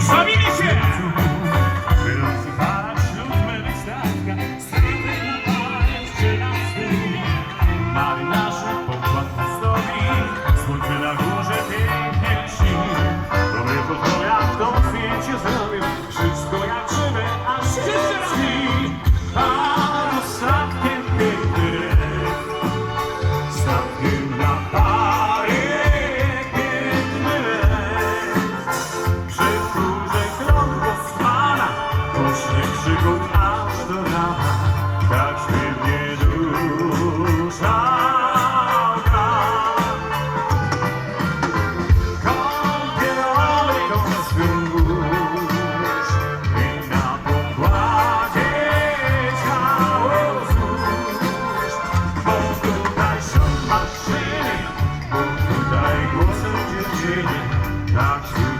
寂しい dziewczyny, tak świetnie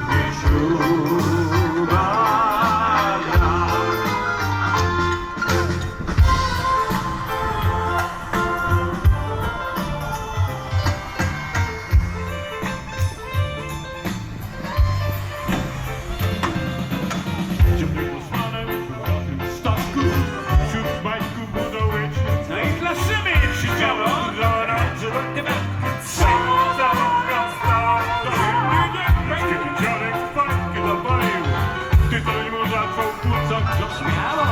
Śmiało!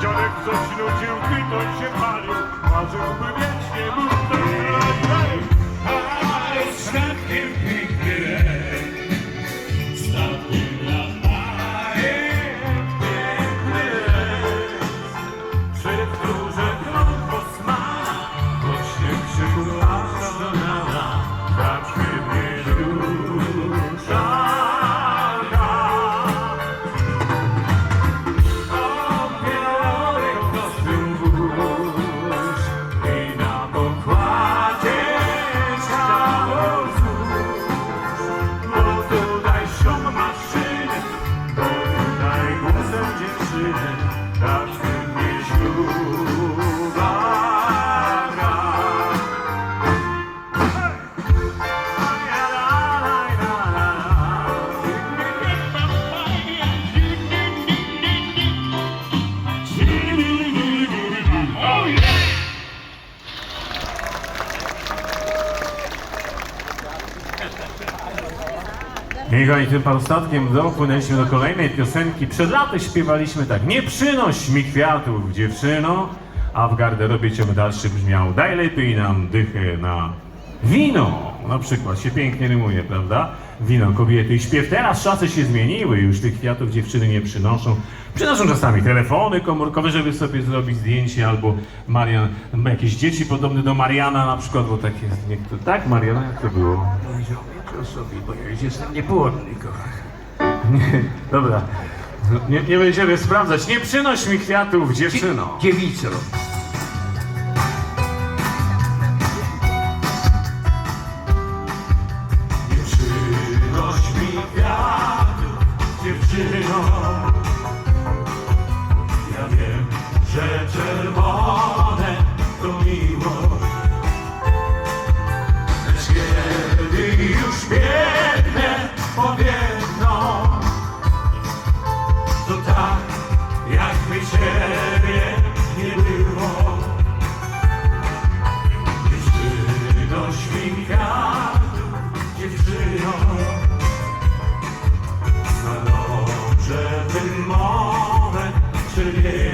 Dziadek coś nucił, kytoń się palił, głosem dziewczyny, tak Miga i tym parostatkiem dopłynęliśmy do kolejnej piosenki. Przed laty śpiewaliśmy tak. Nie przynoś mi kwiatów, dziewczyno, a w garderobie ciąg dalszy brzmiał. Daj lepiej nam dychę na wino. Na przykład się pięknie rymuje, prawda? Wino, kobiety i śpiew. Teraz czasy się zmieniły, już tych kwiatów dziewczyny nie przynoszą. Przynoszą czasami telefony komórkowe, żeby sobie zrobić zdjęcie, albo Marian, jakieś dzieci podobne do Mariana na przykład, bo takie niektóre... Tak, Mariana, jak to było? Mi to sobie, bo ja już jestem niepłodny, kochany. Nie, dobra. Nie, nie będziemy sprawdzać. Nie przynoś mi kwiatów, dziewczyno. Dziewico. Jakby ciebie nie było. Nie mi kwiatów, dziewczyno. Na dobrze tym moment czerwieni.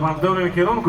naprawdę w dobrym kierunku.